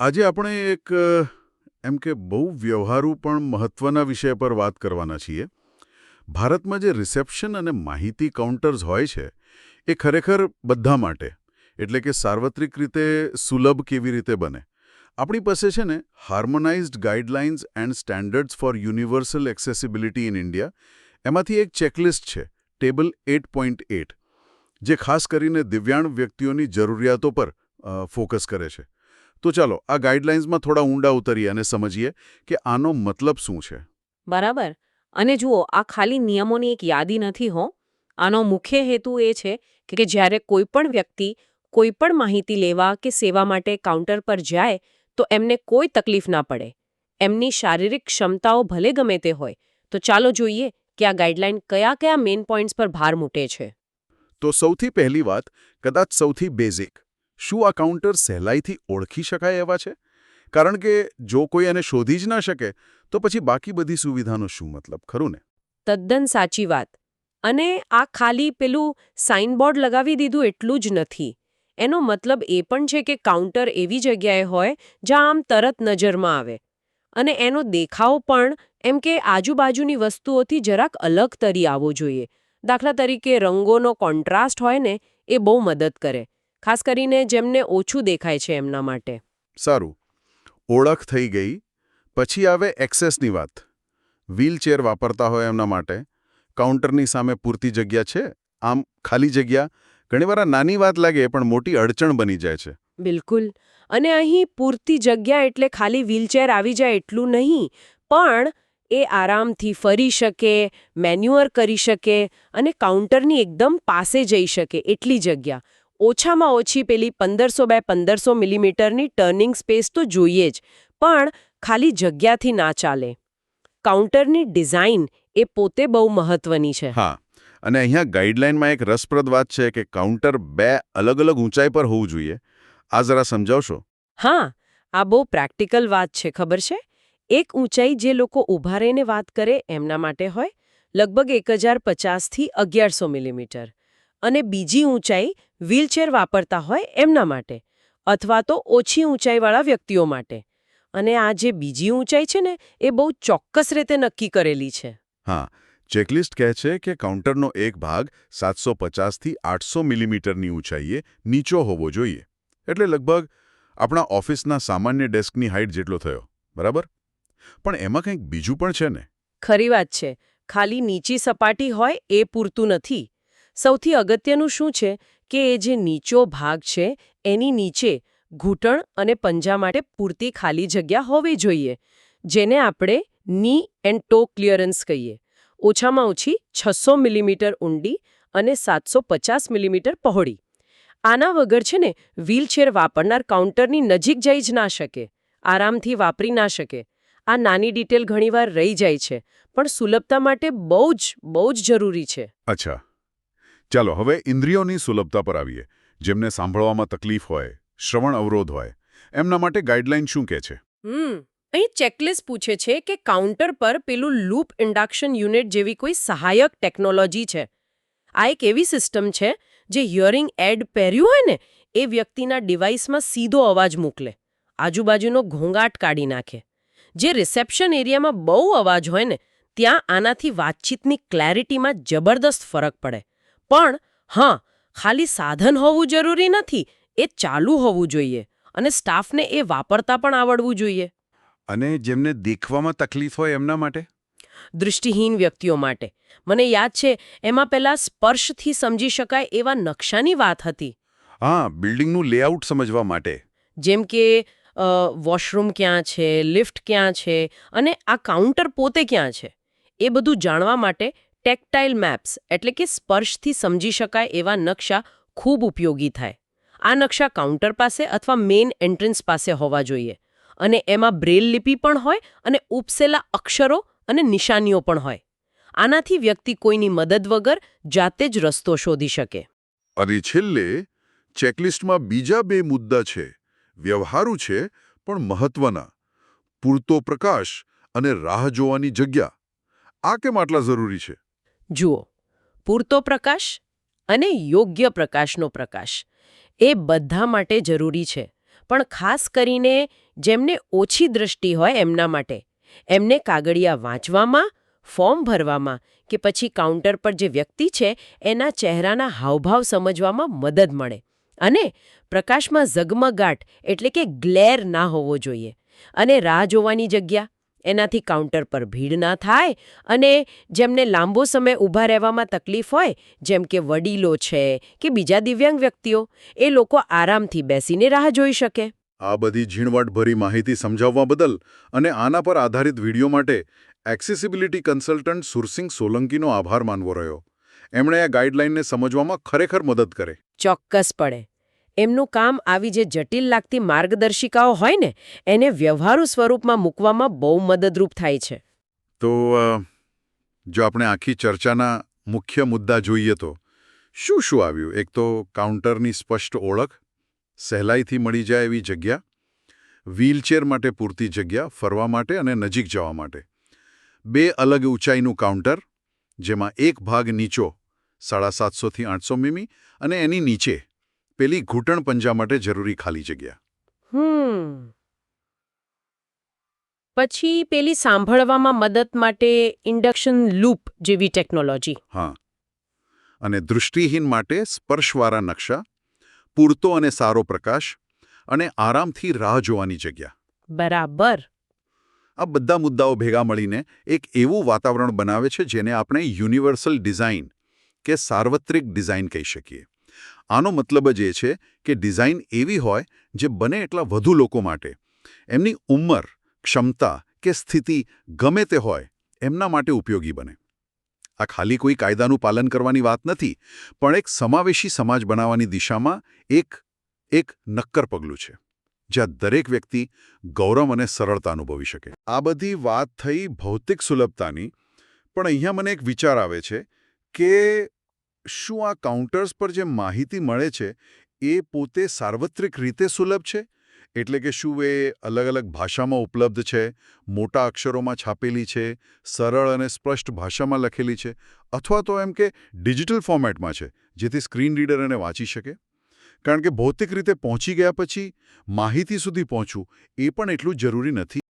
આજે આપણે એક એમ કે બહુ વ્યવહારુ પણ મહત્વના વિષય પર વાત કરવાના છીએ. ભારતમાં જે રિસેપ્શન અને માહિતી કાઉન્ટર્સ હોય છે, એ ખરેખર બધા માટે, એટલે કે સાર્વત્રિક રીતે સુલભ કેવી રીતે બને? આપણી પાસે છે ને, harmonized guidelines and standards for universal accessibility in India, એમાંથી એક ચેકલિસ્ટ છે, ટેબલ એટ જે ખાસ કરીને દિવ્યાંગ વ્યક્તિઓની જરૂરિયાતો પર ફોકસ કરે છે. તો ચાલો આ ગાઈડલાઇન્સમાં થોડા ઊંડા ઉતરીએ અને સમજીએ કે આનો મતલબ શું છે. બરાબર. અને જુઓ આ ખાલી નિયમોની એક યાદી નથી હો. આનો મુખ્ય હેતુ એ છે કે જ્યારે કોઈ પણ વ્યક્તિ કોઈ પણ માહિતી લેવા કે સેવા માટે કાઉન્ટર પર જાય તો એમને કોઈ તકલીફ ના પડે. એમની શારીરિક ક્ષમતાઓ ભલે ગમે તે હોય તો ચાલો જોઈએ કે આ ગાઈડલાઇન કયા કયા મેઇન પોઈન્ટ્સ પર ભાર મૂકે છે. તો સૌથી પહેલી વાત કદાચ સૌથી બેઝિક. શું આ કાઉન્ટર સહેલાઈથી ઓળખી શકાય એવા છે? કારણ કે જો કોઈ એને શોધી જ ના શકે, તો પછી બાકી બધી સુવિધાનો શું મતલબ, ખરું ને? તદ્દન સાચી વાત. અને આ ખાલી પેલું સાઇનબોર્ડ લગાવી દીધું એટલું જ નથી. એનો મતલબ એ પણ છે કે કાઉન્ટર એવી જગ્યાએ હોય, જ્યાં આમ તરત નજરમાં આવે. અને એનો દેખાવ પણ, એમ કે આજુબાજુની વસ્તુઓથી જરાક અલગ તરી આવવો જોઈએ. દાખલા તરીકે રંગોનો કોન્ટ્રાસ્ટ હોય ને, એ બહુ મદદ કરે. ખાસ કરીને જેમને ઓછું દેખાય છે એમના માટે. સારું. ઓળખ થઈ ગઈ. પછી આવે એક્સેસની વાત. વ્હીલચેર વાપરતા હોય એમના માટે. કાઉન્ટરની સામે પૂરતી જગ્યા છે. આમ ખાલી જગ્યા. ઘણીવાર નાની વાત લાગે પણ મોટી અડચણ બની જાય છે. બિલકુલ. અને અહીં પૂરતી જગ્યા એટલે ખાલી વ્હીલચેર આવી જાય એટલું નહીં. પણ એ આરામથી ફરી શકે મેન્યુઅર કરી શકે અને કાઉન્ટરની એકદમ પાસે જઈ શકે એટલી જગ્યા. ઓછામાં ઓછી પેલી પંદરસો બાય પંદરસો મિલીમીટરની ટર્નિંગ સ્પેસ તો જોઈએ જ પણ ખાલી જગ્યાથી ના ચાલે. કાઉન્ટરની ડિઝાઇન એ પોતે બહુ મહત્વની છે. હા અને અહીંયા ગાઈડલાઇનમાં એક રસપ્રદ વાત છે કે કાઉન્ટર બે અલગ અલગ ઊંચાઈ પર હોવું જોઈએ. આ જરા સમજાવશો? હા આ બહુ પ્રેક્ટિકલ વાત છે ખબર છે? એક ઊંચાઈ જે લોકો ઊભા રહીને વાત કરે એમના માટે હોય લગભગ એક હજાર પચાસથી અગિયારસો મિલીમીટર. અને બીજી ઊંચાઈ વ્હીલચેર વાપરતા હોય એમના માટે અથવા તો ઓછી ઊંચાઈવાળા વ્યક્તિઓ માટે. અને આ જે બીજી ઊંચાઈ છે ને એ બહુ ચોક્કસ રીતે નક્કી કરેલી છે. હા ચેકલિસ્ટ કહે છે કે કાઉન્ટરનો એક ભાગ સાતસો પચાસથી આઠસો મિલીમીટરની ઊંચાઈએ નીચો હોવો જોઈએ. એટલે લગભગ આપણા ઓફિસના સામાન્ય ડેસ્કની હાઇટ જેટલો થયો બરાબર? પણ એમાં કંઈક બીજું પણ છે ને? ખરી વાત છે. ખાલી નીચી સપાટી હોય એ પૂરતું નથી. સૌથી અગત્યનું શું છે? કે એ જે નીચો ભાગ છે, એની નીચે ઘૂંટણ અને પંજા માટે પૂરતી ખાલી જગ્યા હોવી જોઈએ, જેને આપણે ની એન્ડ ટો ક્લિયરન્સ કહીએ. ઓછામાં ઓછી છસો મિલીમીટર ઊંડી અને સાતસો પચાસ મિલીમીટર પહોળી. આના વગર છે ને, વ્હીલચેર વાપરનાર કાઉન્ટરની નજીક જઈ જ ના શકે, આરામથી વાપરી ના શકે. આ નાની ડિટેલ ઘણીવાર રહી જાય છે, પણ સુલભતા માટે બહુ જ બહુ જ જરૂરી છે. અચ્છા. ચાલો, હવે ઇન્દ્રિયોની સુલભતા પર આવીએ. જેમને સાંભળવામાં તકલીફ હોય, શ્રવણ અવરોધ હોય, એમના માટે ગાઈડલાઈન શું કહે છે? અહીં ચેકલિસ્ટ પૂછે છે કે કાઉન્ટર પર પેલું લૂપ ઇન્ડક્શન યુનિટ જેવી કોઈ સહાયક ટેકનોલોજી છે. આ એક એવી સિસ્ટમ છે જે હિયરિંગ એડ પહેર્યું હોય ને, એ વ્યક્તિના ડિવાઇસમાં સીધો અવાજ મોકલે. આજુબાજુનો ઘોંઘાટ કાઢી નાખે. જે રિસેપ્શન એરિયામાં બહુ અવાજ હોય ને, ત્યાં આનાથી વાતચીતની ક્લેરિટીમાં જબરદસ્ત ફરક પડે. પણ હા ખાલી સાધન હોવું જરૂરી નથી એ ચાલુ હોવું જોઈએ અને સ્ટાફને એ વાપરતા પણ આવડવું જોઈએ. અને જેમને દેખવામાં તકલીફ હોય એમના માટે? દૃષ્ટિહીન વ્યક્તિઓ માટે. મને યાદ છે એમાં પહેલા સ્પર્શથી સમજી શકાય એવા નકશાની વાત હતી. હા બિલ્ડિંગનું લેઆઉટ સમજવા માટે. જેમ કે વોશરૂમ ક્યાં છે લિફ્ટ ક્યાં છે અને આ કાઉન્ટર પોતે ક્યાં છે એ બધું જાણવા માટે ટેક્ટાઇલ મેપ્સ, એટલે કે સ્પર્શથી સમજી શકાય એવા નકશા ખૂબ ઉપયોગી થાય. આ નકશા કાઉન્ટર પાસે અથવા મેઇન એન્ટ્રન્સ પાસે હોવા જોઈએ અને એમાં બ્રેલ લિપિ પણ હોય અને ઉપસેલા અક્ષરો અને નિશાનીઓ પણ હોય. આનાથી વ્યક્તિ કોઈની મદદ વગર જાતે જ રસ્તો શોધી શકે. અને છેલ્લે, ચેકલિસ્ટમાં બીજા બે મુદ્દા છે. વ્યવહારુ છે, પણ મહત્વના. પૂરતો પ્રકાશ અને રાહ જોવાની જગ્યા. આ કેમ આટલા જરૂરી છે? જુઓ, પૂરતો પ્રકાશ અને યોગ્ય પ્રકાશનો પ્રકાશ. એ બધા માટે જરૂરી છે, પણ ખાસ કરીને જેમને ઓછી દ્રષ્ટિ હોય એમના માટે. એમને કાગળિયા વાંચવામાં, ફોર્મ ભરવામાં કે પછી કાઉન્ટર પર જે વ્યક્તિ છે, એના ચહેરાના હાવભાવ સમજવામાં મદદ મળે. અને પ્રકાશમાં ઝગમગાટ એટલે કે ગ્લેર ના હોવો જોઈએ. અને રાહ જોવાની જગ્યા એનાથી કાઉન્ટર પર ભીડ ના થાય અને જેમને લાંબો સમય ઊભા રહેવામાં તકલીફ હોય જેમ કે વડીલો છે કે બીજા દિવ્યાંગ વ્યક્તિઓ એ લોકો આરામથી બેસીને રાહ જોઈ શકે. આ બધી ઝીણવટભરી માહિતી સમજાવવા બદલ અને આના પર આધારિત વીડિયો માટે એક્સેસિબિલિટી કન્સલ્ટન્ટ સુરસિંગ સોલંકીનો આભાર માનવો રહ્યો. એમણે આ ગાઈડલાઈનને સમજવામાં ખરેખર મદદ કરે. ચોક્કસપણે. એમનું કામ આવી જે જટિલ લાગતી માર્ગદર્શિકાઓ હોય ને, એને વ્યવહારુ સ્વરૂપમાં મૂકવામાં બહુ મદદરૂપ થાય છે. તો જો આપણે આખી ચર્ચાના મુખ્ય મુદ્દા જોઈએ તો, શું શું આવ્યું? એક તો કાઉન્ટરની સ્પષ્ટ ઓળખ, સહેલાઈથી મળી જાય એવી જગ્યા, વ્હીલચેર માટે પૂરતી જગ્યા, ફરવા માટે અને નજીક જવા માટે. બે અલગ ઊંચાઈનું કાઉન્ટર, જેમાં એક ભાગ નીચો સાડા સાતસોથી આઠસો મીમી અને એની નીચે પેલી ઘૂંટણ પંજા માટે જરૂરી ખાલી જગ્યા. પછી પેલી સાંભળવામાં મદદ માટે ઇન્ડક્શન લૂપ જેવી ટેકનોલોજી. હા. અને દૃષ્ટિહીન માટે સ્પર્શવાળા નકશા પૂરતો અને સારો પ્રકાશ અને આરામથી રાહ જોવાની જગ્યા. બરાબર. આ બધા મુદ્દાઓ ભેગા મળીને એક એવું વાતાવરણ બનાવે છે જેને આપણે યુનિવર્સલ ડિઝાઇન કે સાર્વત્રિક ડિઝાઇન કહી શકીએ. આનો મતલબ જ એ છે કે ડિઝાઇન એવી હોય જે બને એટલા વધુ લોકો માટે. એમની ઉંમર, ક્ષમતા કે સ્થિતિ ગમે તે હોય, એમના માટે ઉપયોગી બને. આ ખાલી કોઈ કાયદાનું પાલન કરવાની વાત નથી, પણ એક સમાવેશી સમાજ બનાવવાની દિશામાં એક એક નક્કર પગલું છે, જ્યાં દરેક વ્યક્તિ ગૌરવ અને સરળતા અનુભવી શકે. આ બધી વાત થઈ ભૌતિક સુલભતાની, પણ અહીંયા મને એક વિચાર આવે છે કે શું આ કાઉન્ટર્સ પર જે માહિતી મળે છે, એ પોતે સાર્વત્રિક રીતે સુલભ છે? એટલે કે શું એ અલગ અલગ ભાષામાં ઉપલબ્ધ છે, મોટા અક્ષરોમાં છાપેલી છે, સરળ અને સ્પષ્ટ ભાષામાં લખેલી છે, અથવા તો એમ કે ડિજિટલ ફોર્મેટમાં છે, જેથી સ્ક્રીન રીડર એને વાંચી શકે? કારણ કે ભૌતિક રીતે પહોંચી ગયા પછી માહિતી સુધી પહોંચવું એ પણ એટલું જરૂરી નથી.